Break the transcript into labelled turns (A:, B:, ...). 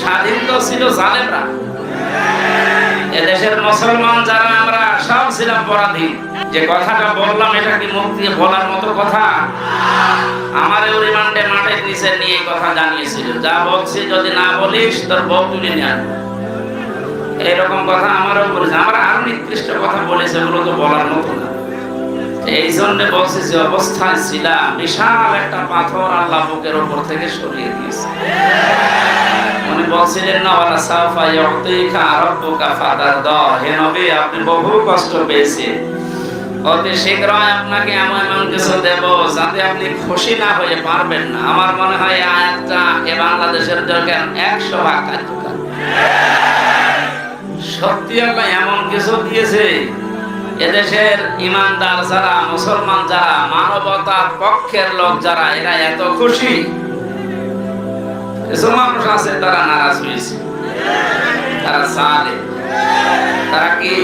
A: স্বাধীন তো ছিল জালেমরা। এদেশের মুসলমান যারা, আমরা সব ছিলাম পরাধীন। যে কথাটা বললাম, এটা কি মুখ দিয়ে বলার মতো কথা? রিমান্ডে মাঠের নিচে নিয়ে কথা জানিয়েছিল। যা বলছি, যদি না বলিস, তোর বউ তুলে এরকম কথা আমারও বলেছে। আমার আরও নিকৃষ্ট কথা বলেছে, ওগুলো তো বলার মতো না। এই জন্য বলছি যে অবস্থায় ছিলাম। বিশাল একটা পাথর আল্লাহ বুকের উপর থেকে সরিয়ে দিয়েছে। উনি বলছিলেন না ওয়ালা সাফা ইউতিকা রাব্বুকা ফাতারদ। হে নবী, আপনি বহু কষ্ট পেয়েছেন। অতি শীঘ্রই আপনাকে এমন এমন কিছু দেব যাতে আপনি খুশি না হয়ে পারবেন না। আমার মনে হয় আয়াতটা এ বাংলাদেশের জন্য একশো ভাগ কার্যকর। সত্যি আল্লাহ এমন কিছু দিয়েছে, এদেশের ইমানদার যারা, মুসলমান যারা, মানবতার পক্ষের লোক যারা, এরা এত খুশি। কিছু মানুষ আছে তারা নারাজ হয়েছে। তারা সালে তারা কি?